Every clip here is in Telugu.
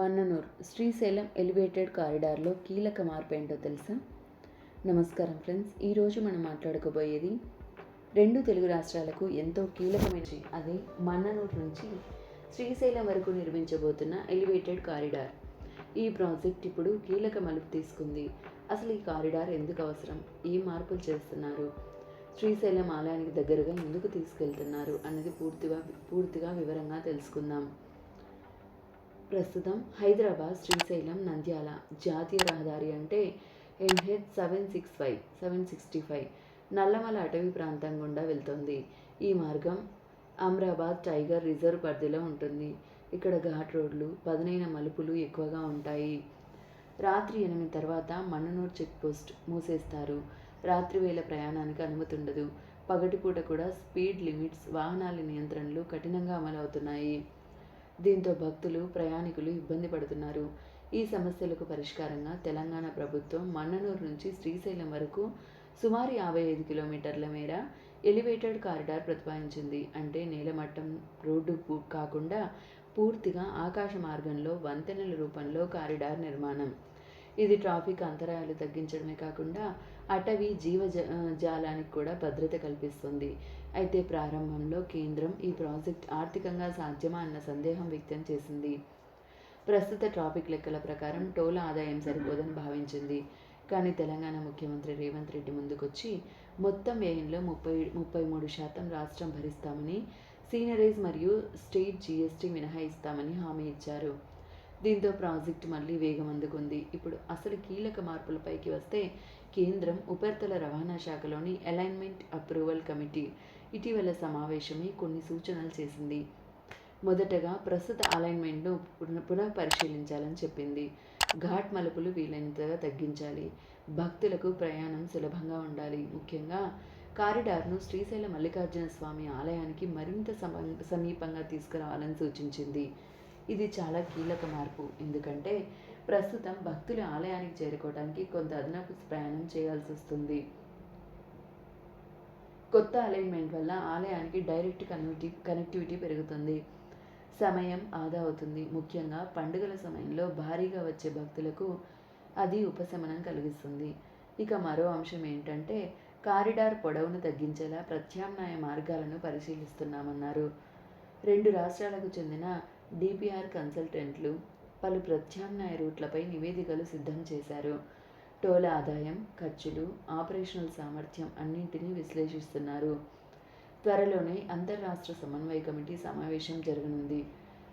వన్ననూర్ శ్రీశైలం ఎలివేటెడ్ కారిడార్లో కీలక మార్పు ఏంటో తెలుసా? నమస్కారం ఫ్రెండ్స్. ఈరోజు మనం మాట్లాడుకోబోయేది రెండు తెలుగు రాష్ట్రాలకు ఎంతో కీలకమైన అదే మన్ననూర్ నుంచి శ్రీశైలం వరకు నిర్మించబోతున్న ఎలివేటెడ్ కారిడార్. ఈ ప్రాజెక్ట్ ఇప్పుడు కీలక మలుపు తీసుకుంది. అసలు ఈ కారిడార్ ఎందుకు అవసరం? ఈ మార్పులు చేస్తున్నారు? శ్రీశైలం ఆలయానికి దగ్గరగా ఎందుకు తీసుకెళ్తున్నారు? అన్నది పూర్తిగా పూర్తిగా వివరంగా తెలుసుకుందాం. ప్రస్తుతం హైదరాబాద్ శ్రీశైలం నంద్యాల జాతీయ రహదారి అంటే NH seven six five seven sixty five Nallamala అటవీ ప్రాంతం గుండా వెళ్తుంది. ఈ మార్గం అమ్రాబాద్ టైగర్ రిజర్వ్ పరిధిలో ఉంటుంది. ఇక్కడ ఘాట్ రోడ్లు పదునైన మలుపులు ఎక్కువగా ఉంటాయి. రాత్రి ఎనిమిది తర్వాత మన్ననూర్ చెక్ పోస్ట్ మూసేస్తారు. రాత్రి వేళ ప్రయాణానికి అనుమతి ఉండదు పగటిపూట కూడా స్పీడ్ లిమిట్స్ వాహనాల నియంత్రణలు కఠినంగా అమలవుతున్నాయి. దీంతో భక్తులు ప్రయాణికులు ఇబ్బంది పడుతున్నారు. ఈ సమస్యలకు పరిష్కారంగా తెలంగాణ ప్రభుత్వం మన్ననూరు నుంచి శ్రీశైలం వరకు సుమారు యాభై ఐదు కిలోమీటర్ల మేర ఎలివేటెడ్ కారిడార్ ప్రతిపాదించింది. అంటే నేలమట్టం రోడ్డు కాకుండా పూర్తిగా ఆకాశ మార్గంలో వంతెనల రూపంలో కారిడార్ నిర్మాణం. ఇది ట్రాఫిక్ అంతరాయాలు తగ్గించడమే కాకుండా అటవీ జీవ జాలానికి కూడా భద్రత కల్పిస్తుంది. అయితే ప్రారంభంలో కేంద్రం ఈ ప్రాజెక్ట్ ఆర్థికంగా సాధ్యమా అన్న సందేహం వ్యక్తం చేసింది. ప్రస్తుత ట్రాఫిక్ లెక్కల ప్రకారం టోల్ ఆదాయం సరిపోదని భావించింది. కానీ తెలంగాణ ముఖ్యమంత్రి రేవంత్ రెడ్డి ముందుకొచ్చి మొత్తం వ్యయంలో ముప్పై ముప్పై మూడు శాతం రాష్ట్రం భరిస్తామని సీనరీస్ మరియు స్టేట్ జీఎస్టీ మినహాయిస్తామని హామీ ఇచ్చారు. దీంతో ప్రాజెక్టు మళ్ళీ వేగం అందుకుంది ఇప్పుడు అసలు కీలక మార్పులపైకి వస్తే కేంద్రం ఉపరితల రవాణా శాఖలోని అలైన్మెంట్ అప్రూవల్ కమిటీ ఇటీవల సమావేశమై కొన్ని సూచనలు చేసింది. మొదటగా ప్రస్తుత అలైన్మెంట్ను పునః పునః పరిశీలించాలని చెప్పింది. ఘాట్ మలుపులు వీలైనంతగా తగ్గించాలి. భక్తులకు ప్రయాణం సులభంగా ఉండాలి. ముఖ్యంగా కారిడార్ను శ్రీశైల మల్లికార్జున స్వామి ఆలయానికి మరింత సమ- సమీపంగా తీసుకురావాలని సూచించింది. ఇది చాలా కీలక మార్పు. ఎందుకంటే ప్రస్తుతం భక్తులు ఆలయానికి చేరుకోవడానికి కొంత అదనపు ప్రయాణం చేయాల్సి వస్తుంది. కొత్త అలైన్మెంట్ వల్ల ఆలయానికి డైరెక్ట్ కనెక్టి కనెక్టివిటీ పెరుగుతుంది. సమయం ఆదా అవుతుంది. ముఖ్యంగా పండుగల సమయంలో భారీగా వచ్చే భక్తులకు అది ఉపశమనం కలిగిస్తుంది. ఇక మరో అంశం ఏంటంటే కారిడార్ పొడవును తగ్గించేలా ప్రత్యామ్నాయ మార్గాలను పరిశీలిస్తున్నామన్నారు. రెండు రాష్ట్రాలకు చెందిన డిపిఆర్ కన్సల్టెంట్లు పలు ప్రత్యామ్నాయ రూట్లపై నివేదికలు సిద్ధం చేశారు. టోల్ ఆదాయం ఖర్చులు ఆపరేషనల్ సామర్థ్యం అన్నింటినీ విశ్లేషిస్తున్నారు. త్వరలోనే అంతర్రాష్ట్ర సమన్వయ కమిటీ సమావేశం జరగనుంది.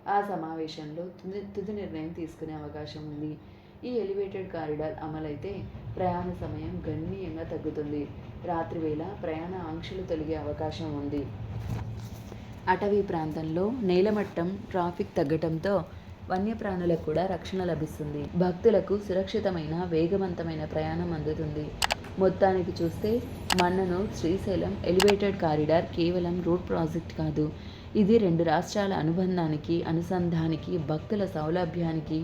ఆ సమావేశంలో తుది తుది నిర్ణయం తీసుకునే అవకాశం ఉంది. ఈ ఎలివేటెడ్ కారిడార్ అమలైతే ప్రయాణ సమయం గణనీయంగా తగ్గుతుంది. రాత్రివేళ ప్రయాణ ఆంక్షలు తొలగే అవకాశం ఉంది. అటవీ ప్రాంతంలో నేలమట్టం ట్రాఫిక్ తగ్గటంతో వన్యప్రాణులకు కూడా రక్షణ లభిస్తుంది. భక్తులకు సురక్షితమైన వేగవంతమైన ప్రయాణం అందుతుంది. మొత్తానికి చూస్తే మన్నను శ్రీశైలం ఎలివేటెడ్ కారిడార్ కేవలం రోడ్ ప్రాజెక్ట్ కాదు. ఇది రెండు రాష్ట్రాల అనుబంధానికి అనుసంధానికి భక్తుల సౌలభ్యానికి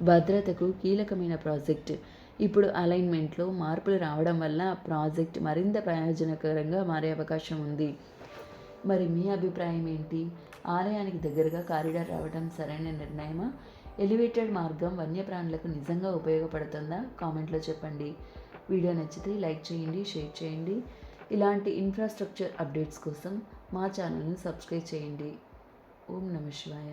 భద్రతకు కీలకమైన ప్రాజెక్ట్. ఇప్పుడు అలైన్మెంట్లో మార్పులు రావడం వల్ల ప్రాజెక్ట్ మరింత ప్రయోజనకరంగా మారే అవకాశం ఉంది. మరి మీ అభిప్రాయం ఏంటి? ఆలయానికి దగ్గరగా కారిడార్ రావడం సరైన నిర్ణయమా? ఎలివేటెడ్ మార్గం వన్యప్రాణులకు నిజంగా ఉపయోగపడుతుందా? కామెంట్లో చెప్పండి. వీడియో నచ్చితే లైక్ చేయండి షేర్ చేయండి. ఇలాంటి ఇన్ఫ్రాస్ట్రక్చర్ అప్డేట్స్ కోసం మా ఛానల్ని సబ్స్క్రైబ్ చేయండి. ఓం నమ శివాయ.